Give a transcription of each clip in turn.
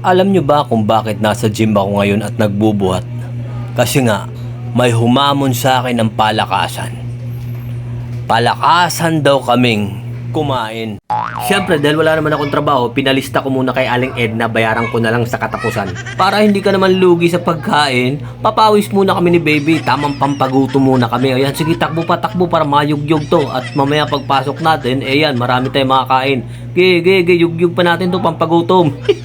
Alam nyo ba kung bakit nasa gym ako ngayon at nagbubuhat? Kasi nga, may humamon sa akin ng palakasan. Palakasan daw kaming kumain. Siyempre, dahil wala naman akong trabaho, pinalista ko muna kay Aling Edna, bayaran ko na lang sa katapusan. Para hindi ka naman lugi sa pagkain, papawis muna kami ni baby, tamang pampaguto muna kami. Ayan, sige, takbo pa, takbo para mayugyug to. At mamaya pagpasok natin, eh yan, marami tayong makakain. Ge, ge, yugyug pa natin to, pampagutom.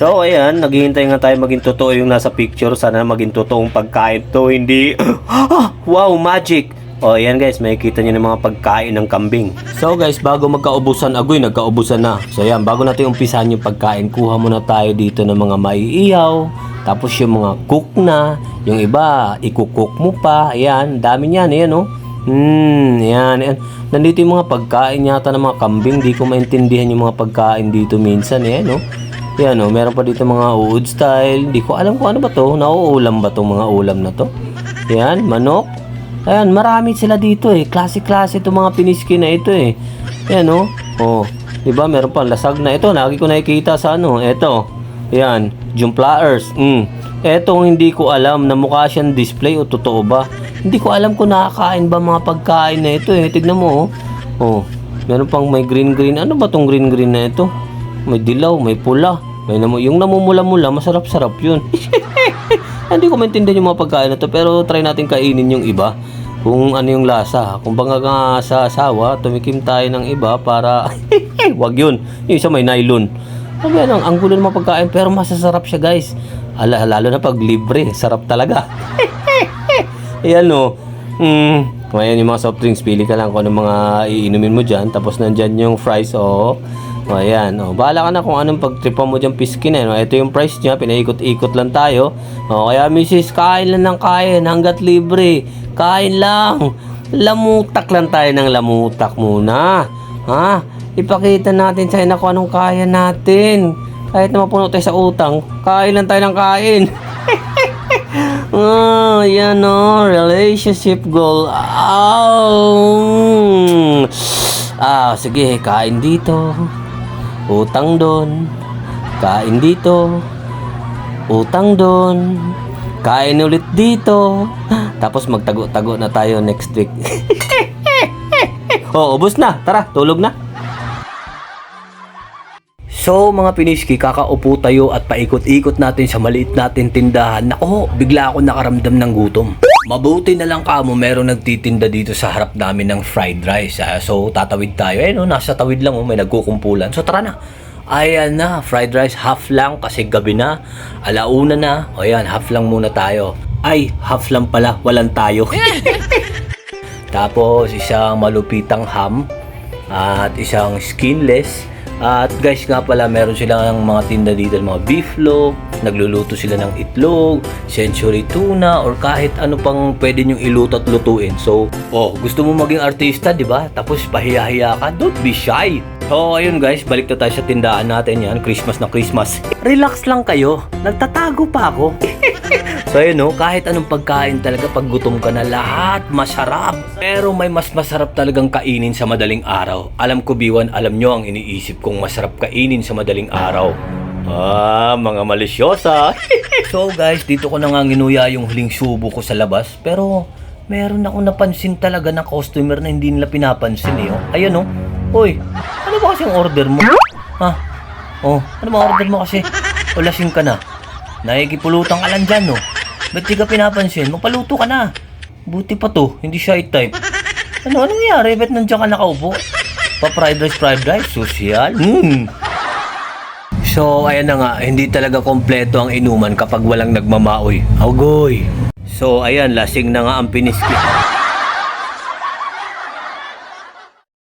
So ayan, naghihintay nga tayo maging totoo yung nasa picture. Sana maging totoong pagkain to, hindi... Ah, wow, magic! O ayan guys, makikita nyo ng mga pagkain ng kambing. So guys, bago magkaubusan agoy, nagkaubusan na. So ayan, bago natin umpisahan yung pagkain, kuha muna tayo dito ng mga maiiyaw. Tapos yung mga cook na, yung iba, ikukook mo pa. Ayan, dami niyan, ayan oh. Hmm, yan, yan. Nandito yung mga pagkain yata ng mga kambing. Di ko maintindihan yung mga pagkain dito minsan, eh, no? Yan, oh, meron pa dito mga uod style. Di ko alam kung ano ba to. Nauulam ba tong mga ulam na to? Yan, manok. Ayan, marami sila dito eh. Klase-klase itong mga piniski na ito eh. Yan, oh. Oh, di ba? Meron pa lasag na ito. Lagi ko nakikita sa ano. Ito. Yan, jumplaers. Mm. Etong hindi ko alam na mukha siyang display o totoo ba. Hindi ko alam kung nakakain ba mga pagkain na ito eh. Tignan mo oh. Oh, meron pang may green-green. Ano ba tong green-green na ito? May dilaw, may pula. May namu yung namumula-mula, masarap-sarap yun. Hindi ko maintindihan yung mga pagkain na to, pero try natin kainin yung iba. Kung ano yung lasa. Kung banga nga sa asawa, tumikim tayo ng iba para... Wag yun. Yung isa may nylon. Ano yan, ang, ang gulo ng mga pagkain, pero masasarap siya guys. Ala, lalo na pag libre, sarap talaga. Ayan o. Mm, ayan yung mga soft drinks, pili ka lang kung ano mga iinumin mo dyan. Tapos nandyan yung fries, o. O, ayan. O, bahala ka na kung anong pagtripan mo dyan piskin. Eh, no? Ito yung price niya, pinaikot-ikot lang tayo. O, kaya misis, kain lang ng kain hanggat libre. Kain lang. Lamutak lang tayo ng lamutak muna. Ha? Ipakita natin sa'yo na kung anong kaya natin. Kahit na mapuno tayo sa utang, kain lang tayo ng kain. Oh, yan o. Relationship goal. Oh. Ah, sige. Kain dito. Utang doon. Kain dito. Utang doon. Kain ulit dito. Tapos magtago-tago na tayo next week. oh, ubos na. Tara, tulog na. So mga piniski, kakaupo tayo at paikot-ikot natin sa maliit natin tindahan. Nako, bigla ako nakaramdam ng gutom. Mabuti na lang kamo, meron nagtitinda dito sa harap namin ng fried rice. ah. so tatawid tayo. Eh no, nasa tawid lang oh, may nagkukumpulan. So tara na. Ayan na, fried rice half lang kasi gabi na. Alauna na. O yan, half lang muna tayo. Ay, half lang pala, walang tayo. Tapos isang malupitang ham at isang skinless. At guys nga pala, meron silang mga tinda dito, mga beef loaf, nagluluto sila ng itlog, century tuna, or kahit ano pang pwede nyong iluto at lutuin. So, oh, gusto mo maging artista, di ba? Tapos pahiya-hiya ka, don't be shy. So, ayun guys, balik na tayo sa tindahan natin yan, Christmas na Christmas. Relax lang kayo, nagtatago pa ako. So ayun no, kahit anong pagkain talaga pag gutom ka na lahat masarap. Pero may mas masarap talagang kainin sa madaling araw. Alam ko Biwan, alam nyo ang iniisip kong masarap kainin sa madaling araw. Ah, mga malisyosa. so guys, dito ko na nga ginuya yung huling subo ko sa labas. Pero meron akong napansin talaga na customer na hindi nila pinapansin eh. Oh. Ayun oh. Uy, ano ba kasi ang order mo? Ha? Oh, ano ba order mo kasi? O lasing ka na. Nakikipulutan ka lang dyan, no? Ba't di ka pinapansin? Magpaluto ka na. Buti pa to, hindi shy type. Ano, anong nangyari? Ba't nandiyan ka nakaupo? Pa-fried rice, fried rice? Social? Hmm. So, ayan na nga, hindi talaga kompleto ang inuman kapag walang nagmamaoy. Agoy! So, ayan, lasing na nga ang piniski.